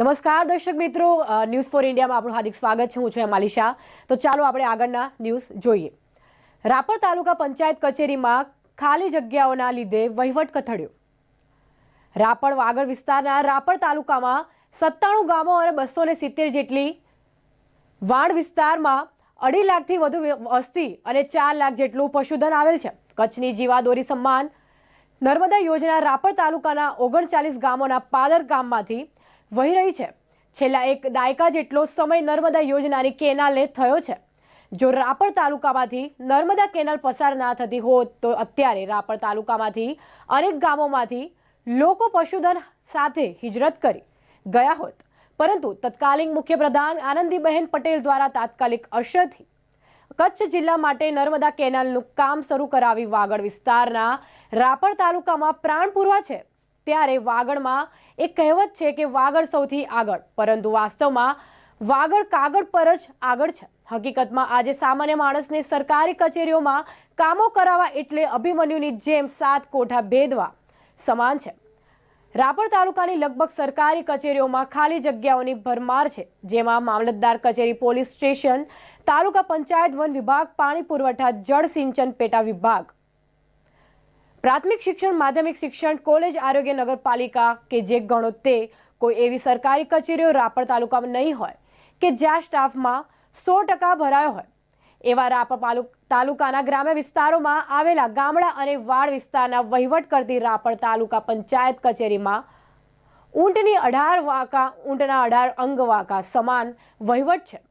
નમસ્કાર દર્શક મિત્રો ન્યૂઝ ફોર ઇન્ડિયામાં આપણું હાર્દિક સ્વાગત છે. હું છું હેમાલી તો ચાલો આપણે આગળના ન્યૂઝ જોઈએ. રાપર તાલુકા પંચાયત કચેરીમાં ખાલી જગ્યાઓના લીધે વહીવટ કથળ્યો. રાપર વાગડ વિસ્તારના રાપર તાલુકામાં સત્તાણું ગામો અને બસો ને સિત્તેર જેટલી વાણ વિસ્તારમાં અઢી લાખથી વધુ વસ્તી અને ચાર લાખ જેટલું પશુધન આવેલ છે. કચ્છની જીવાદોરી સન્માન નર્મદા યોજના રાપર તાલુકાના ઓગણચાલીસ ગામોના પાદર ગામમાંથી વહી રહી છે. છેલ્લા એક દાયકા જેટલો સમય નર્મદા યોજનાની કેનાલે થયો છે. જો રાપર તાલુકામાંથી નર્મદા કેનાલ પસાર ના થતી હોત, તો અત્યારે રાપર તાલુકામાંથી અનેક ગામોમાંથી લોકો પશુધન સાથે હિજરત કરી ગયા હોત. પરંતુ તત્કાલીન મુખ્યપ્રધાન આનંદીબહેન પટેલ દ્વારા તાત્કાલિક અસરથી કચ્છ જિલ્લા માટે નર્મદા કેનાલનું કામ શરૂ કરાવી વાગડ વિસ્તારના રાપર તાલુકામાં પ્રાણ પૂરવા છે. ત્યારે વાગડમાં એક કહેવત છે કે વાગડ સૌથી આગળ, પરંતુ વાસ્તવમાં વાગડ કાગળ પર જ આગળ છે. હકીકતમાં આજે સામાન્ય માણસને સરકારી કચેરીઓમાં કામો કરાવવા એટલે અભિમન્યુની જેમ સાત કોઠા ભેદવા સમાન છે. રાપર તાલુકાની લગભગ સરકારી કચેરીઓમાં ખાલી જગ્યાઓની ભરમાર છે, જેમાં મામલતદાર કચેરી, પોલીસ સ્ટેશન, તાલુકા પંચાયત વન વિભાગ, પાણી પુરવઠા, જળ સિંચન પેટા વિભાગ પ્રાથમિક શિક્ષણ, માધ્યમિક શિક્ષણ, કોલેજ, આરોગ્ય નગરપાલિકા કે જે ગણો તે કોઈ એવી સરકારી કચેરીઓ રાપર તાલુકામાં નહીં હોય કે જ્યાં સ્ટાફમાં સો ટકા ભરાયો હોય. એવા રાપર તાલુકાના ગ્રામ્ય વિસ્તારોમાં આવેલા ગામડા અને વાડ વિસ્તારના વહીવટ કરતી રાપર તાલુકા પંચાયત કચેરીમાં ઊંટની અઢાર વાંકા, ઊંટના અઢાર અંગ વાંકા સમાન વહીવટ છે.